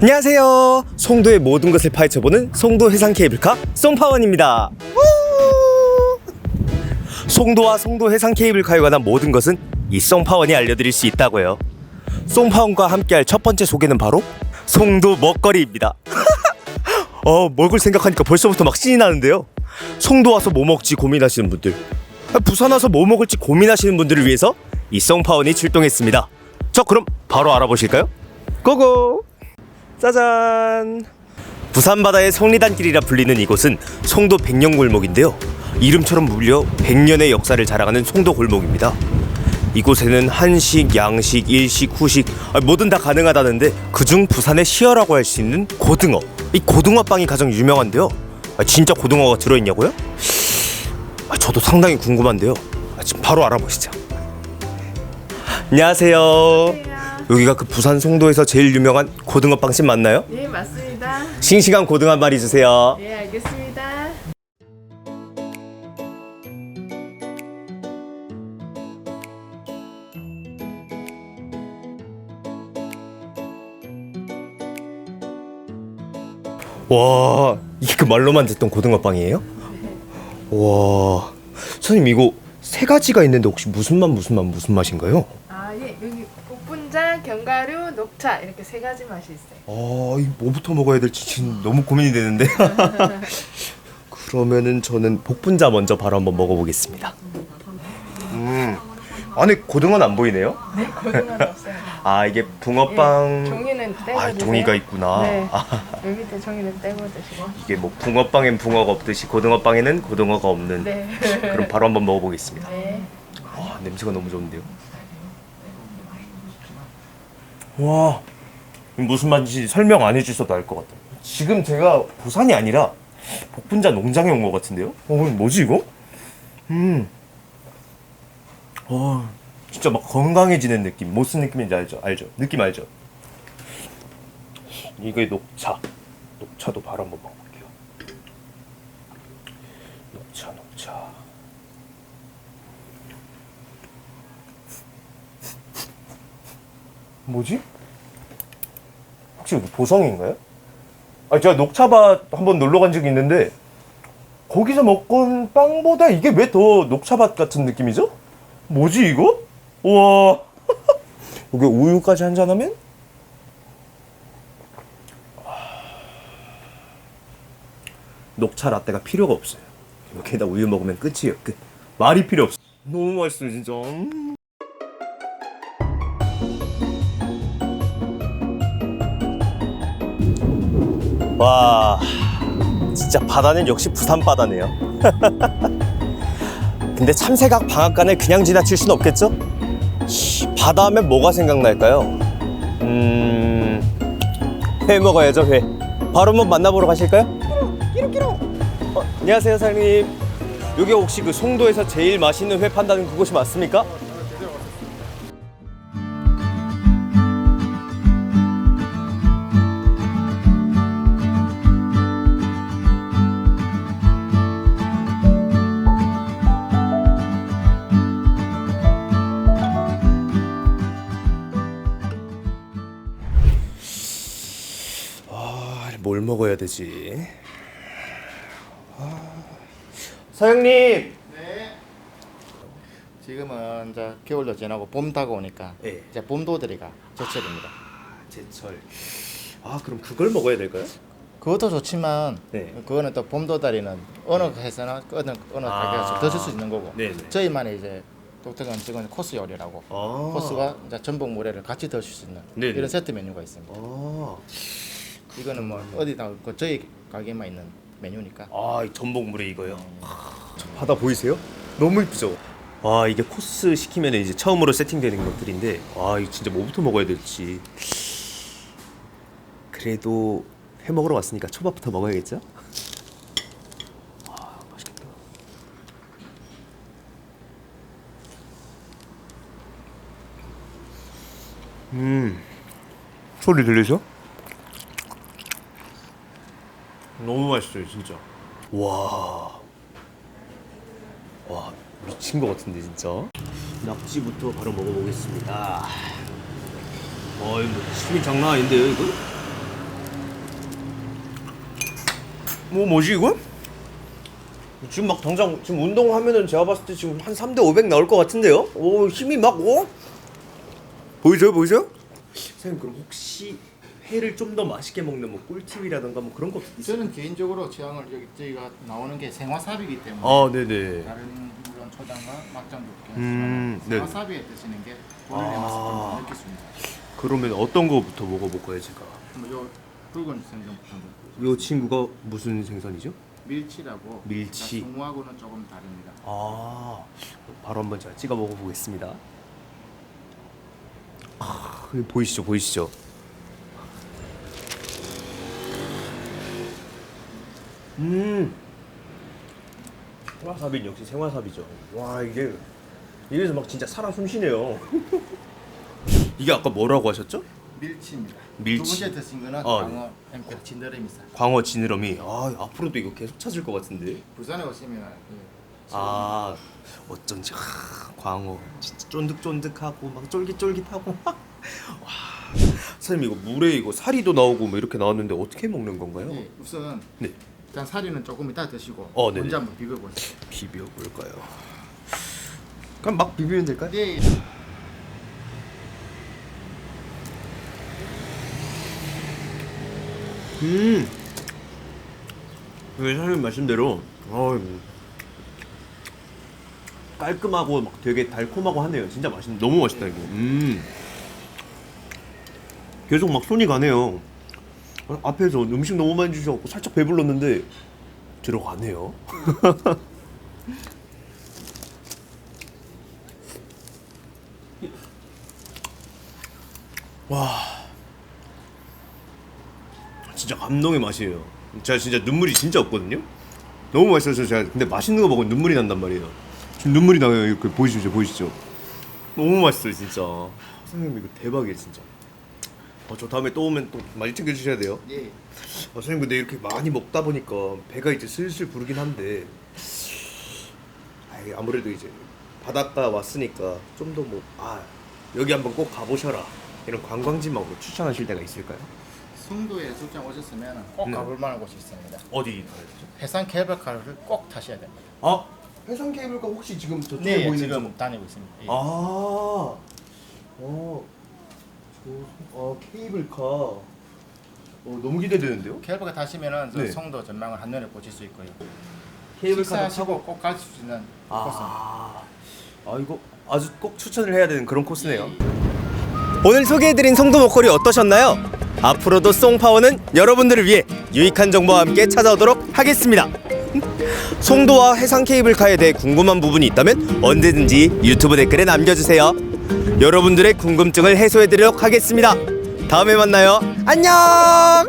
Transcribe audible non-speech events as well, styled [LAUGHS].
안녕하세요. 송도의 모든 것을 파헤쳐보는 송도 해상 케이블카 송파원입니다. 우! 송도와 송도 해상 케이블카에 관한 모든 것은 이 송파원이 알려드릴 수 있다고요. 송파원과 함께할 첫 번째 소개는 바로 송도 먹거리입니다. [LAUGHS] 어, 먹을 생각하니까 벌써부터 막 신이 나는데요. 송도 와서 뭐 먹지 고민하시는 분들, 아, 부산 와서 뭐 먹을지 고민하시는 분들을 위해서 이 송파원이 출동했습니다. 저 그럼 바로 알아보실까요? 고고! 짜잔! 부산 바다의 성리단길이라 불리는 이곳은 송도 백년골목인데요. 이름처럼 무려 100년의 역사를 자랑하는 송도 골목입니다. 이곳에는 한식, 양식, 일식, 후식 아, 뭐든 다 가능하다는데 그중 부산의 시어라고 할 수 있는 고등어. 이 고등어빵이 가장 유명한데요. 아, 진짜 고등어가 들어있냐고요? 아, 저도 상당히 궁금한데요. 아, 지금 바로 알아보시죠. 안녕하세요. 여기가 그 부산 송도에서 제일 유명한 고등어 빵집 맞나요? 예, 맞습니다. 싱싱한 고등어 한 마리 주세요. 예, 알겠습니다. 와, 이게 그 말로만 듣던 고등어 빵이에요? 와, 선생님 이거 세 가지가 있는데 혹시 무슨 맛 무슨 맛 무슨 맛인가요? 아, 예, 여기 복분자, 견과류, 녹차 이렇게 세 가지 맛이 있어요. 아, 이 뭐부터 먹어야 될지 지금 너무 고민이 되는데. [LAUGHS] 그러면은 저는 복분자 먼저 바로 한번 먹어보겠습니다. 음, 안에 고등어는 안 보이네요? 네, 고등어는 없어요. 아, 이게 붕어빵. 예, 종이는 떼고 아, 드세요. 종이가 있구나. 네, 아, 여기 밑에 종이는 떼고 드시고. 이게 뭐 붕어빵엔 붕어가 없듯이 고등어빵에는 고등어가 없는. 네. 그럼 바로 한번 먹어보겠습니다. 네. 와 냄새가 너무 좋은데요. 와 무슨 맛인지 설명 안 해주셔도 알 것 같아요. 지금 제가 부산이 아니라 복분자 농장에 온 것 같은데요. 어 뭐지 이거? 음. 어 진짜 막 건강해지는 느낌. 무슨 느낌인지 알죠? 알죠? 느낌 알죠? 이게 녹차. 녹차도 바로 한번 먹어볼게요. 녹차 녹차. 뭐지? 혹시 여기 보성인가요? 아 제가 녹차밭 한번 놀러 간 적이 있는데 거기서 먹은 빵보다 이게 왜 더 녹차밭 같은 느낌이죠? 뭐지 이거? 우와 [LAUGHS] 여기 우유까지 한잔하면? 녹차 라떼가 필요가 없어요 여기다 우유 먹으면 끝이에요 끝 말이 필요 없어 너무 맛있어요 진짜 음. 와 진짜 바다는 역시 부산 바다네요 [LAUGHS] 근데 참새각 방앗간을 그냥 지나칠 순 없겠죠? 바다 하면 뭐가 생각날까요? 음... 회 먹어야죠 회 바로 한번 만나보러 가실까요? 끼룩끼룩 어, 안녕하세요 사장님 여기 혹시 그 송도에서 제일 맛있는 회 판다는 그곳이 맞습니까? 먹어야 되지? 아... 사장님. 지금은 이제 겨울도 지나고 봄 다가오니까 예. 이제 봄도들이가 제철입니다. 제철. 아, 그럼 그걸 먹어야 될까요? 그것도 좋지만 네. 그거는 또 봄도다리는 어느 회사나 어느 어느 아. 가게에서 드실 수 있는 거고 네네. 저희만의 이제 독특한 지금 코스 요리라고 아. 코스와 이제 전복 모래를 같이 드실 수 있는 네네. 이런 세트 메뉴가 있습니다. 아, 이거는 뭐 어디다 그 저희 가게만 있는 메뉴니까 아, 이 전복물에 이거요. 저 바다 보이세요? 너무 이쁘죠? 와, 이게 코스 시키면 이제 처음으로 세팅되는 것들인데, 와, 이거 진짜 뭐부터 먹어야 될지. 그래도 회 먹으러 왔으니까 초밥부터 먹어야겠죠? 아, 맛있겠다. 음, 소리 들리죠? 너무 맛있어요 진짜 와. 와, 미친 것 같은데, 진짜. 낙지부터 바로 먹어보겠습니다. 아, 와, 이거 힘이 장난 아닌데요, 이거? 뭐, 뭐지, 이거? 지금 막 당장, 지금 운동하면은 제가 봤을 때 지금 한 3대 500 나올 것 같은데요? 오, 힘이 막, 오? 보이죠, 보이죠? 선생님, 그럼 혹시 회를 좀 더 맛있게 먹는 뭐 꿀팁이라던가 뭐 그런 거 있어요? 저는 개인적으로 취향을 여기 저희가 나오는 게 생화삽이기 때문에 아 네네 다른 물론 초장과 막장도 음, 있겠지만 네. 생화삽에 드시는 게 본인의 아. 맛을 좀 느낄 수 있습니다. 그러면 어떤 거부터 먹어볼까요 제가? 그럼 요 붉은 생선부터 이 친구가 무슨 생선이죠? 밀치라고 밀치. 중화하고는 조금 다릅니다. 아 바로 한번 제가 찍어 먹어보겠습니다. 아 보이시죠 보이시죠? 음 생화사비 역시 생화사비죠. 와 이게 이래서 막 진짜 살아 숨쉬네요. [LAUGHS] 이게 아까 뭐라고 하셨죠? 밀치입니다. 밀치. 두 번째 드신 거는 아, 광어 햄프 진드레미살. 광어 지느러미. 아 앞으로도 이거 계속 찾을 것 같은데. 부산에 오시면 아 어쩐지 하, 광어 진짜 쫀득쫀득하고 막 쫄깃쫄깃하고 [LAUGHS] 와 선생님 이거 물에 이거 사리도 나오고 뭐 이렇게 나왔는데 어떻게 먹는 건가요? 예, 우선 네 일단 사리는 조금 이따 드시고 어, 네네. 먼저 한번 비벼보세요. 비벼 볼까요? 그럼 막 비비면 될까요? 네, 음. 이게 선생님 말씀대로 어, 깔끔하고 막 되게 달콤하고 하네요. 진짜 맛있 너무 맛있다 이거. 음. 계속 막 손이 가네요. 어, 앞에서 음식 너무 많이 주셔갖고 살짝 배불렀는데 들어가네요. [LAUGHS] 와. 진짜 감동의 맛이에요. 제가 진짜 눈물이 진짜 없거든요. 너무 맛있어서 제가 근데 맛있는 거 먹으면 눈물이 난단 말이에요. 지금 눈물이 나요. 이렇게 보이시죠, 보이시죠? 너무 맛있어요, 진짜. 선생님 이거 대박이에요, 진짜. 어, 저 다음에 또 오면 또 많이 챙겨 주셔야 돼요. 예. 어, 선생님 근데 이렇게 많이 먹다 보니까 배가 이제 슬슬 부르긴 한데 아이, 아무래도 이제 바닷가 왔으니까 좀 더 뭐 아 여기 한번 꼭 가보셔라 이런 관광지만 뭐 추천하실 데가 있을까요? 송도에 출장 오셨으면 꼭 네. 가볼 만한 곳이 있습니다. 어디 가야? 해상 케이블카를 꼭 타셔야 됩니다. 아 해상 케이블카 혹시 지금 저쪽에 네, 보이는 지금 다니고 있습니다. 예. 아, 어, 저, 아 케이블카. 어 너무 기대되는데요? 케이블카 타시면은 저 네. 송도 전망을 한눈에 보실 수 있고요. 케이블카도 식사하시고 꼭갈수 있는. 아, 아 이거 아주 꼭 추천을 해야 되는 그런 코스네요. 오늘 소개해드린 송도 목걸이 어떠셨나요? 앞으로도 송파워는 여러분들을 위해 유익한 정보와 함께 찾아오도록 하겠습니다. 송도와 해상 케이블카에 대해 궁금한 부분이 있다면 언제든지 유튜브 댓글에 남겨주세요. 여러분들의 궁금증을 해소해드리도록 하겠습니다. 다음에 만나요. 안녕!